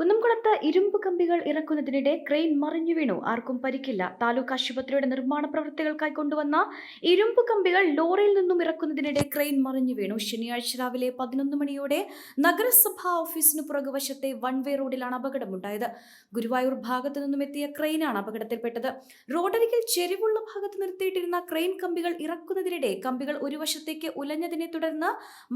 കുന്നംകുളത്ത് ഇരുമ്പ് കമ്പികൾ ഇറക്കുന്നതിനിടെ ക്രെയിൻ മറിഞ്ഞു വീണു. ആർക്കും പരിക്കില്ല. താലൂക്ക് ആശുപത്രിയുടെ നിർമ്മാണ പ്രവൃത്തികൾക്കായി കൊണ്ടുവന്ന ഇരുമ്പ് കമ്പികൾ ലോറിയിൽ നിന്നും ഇറക്കുന്നതിനിടെ ക്രെയിൻ മറിഞ്ഞു വീണു. ശനിയാഴ്ച രാവിലെ പതിനൊന്ന് മണിയോടെ നഗരസഭാ ഓഫീസിന് പുറകുവശത്തെ വൺ വേ റോഡിലാണ് അപകടമുണ്ടായത്. ഗുരുവായൂർ ഭാഗത്തു നിന്നും എത്തിയ ക്രെയിനാണ് അപകടത്തിൽപ്പെട്ടത്. റോഡരികിൽ ചെരിവുള്ള ഭാഗത്ത് നിർത്തിയിട്ടിരുന്ന ക്രെയിൻ കമ്പികൾ ഇറക്കുന്നതിനിടെ കമ്പികൾ ഒരു വശത്തേക്ക് ഉലഞ്ഞതിനെ തുടർന്ന്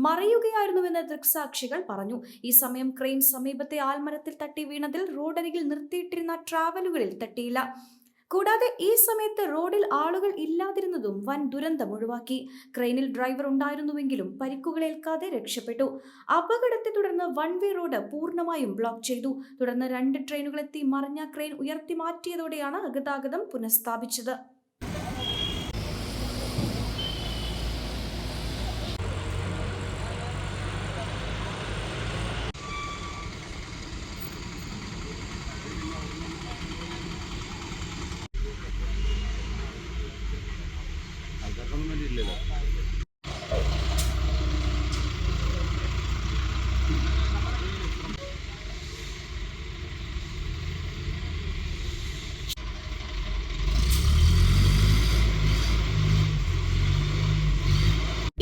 മറിയുകയായിരുന്നുവെന്ന് ദൃക്സാക്ഷികൾ പറഞ്ഞു. ഈ സമയം ക്രെയിൻ സമീപത്തെ ആൽമരത്തിൽ തട്ടി വീണതിൽ റോഡരികിൽ നിർത്തിയിട്ടിരുന്ന ട്രാവലുകളിൽ തട്ടിയില്ല. കൂടാതെ ഈ സമയത്ത് റോഡിൽ ആളുകൾ ഇല്ലാതിരുന്നതും വൻ ദുരന്തം ഒഴിവാക്കി. ക്രെയിനിൽ ഡ്രൈവർ ഉണ്ടായിരുന്നുവെങ്കിലും പരിക്കുകളേൽക്കാതെ രക്ഷപ്പെട്ടു. അപകടത്തെ തുടർന്ന് വൺ വേ റോഡ് പൂർണമായും ബ്ലോക്ക് ചെയ്തു. തുടർന്ന് രണ്ട് ട്രെയിനുകളെത്തി മറിഞ്ഞ ക്രെയിൻ ഉയർത്തി മാറ്റിയതോടെയാണ് ഗതാഗതം പുനഃസ്ഥാപിച്ചത്.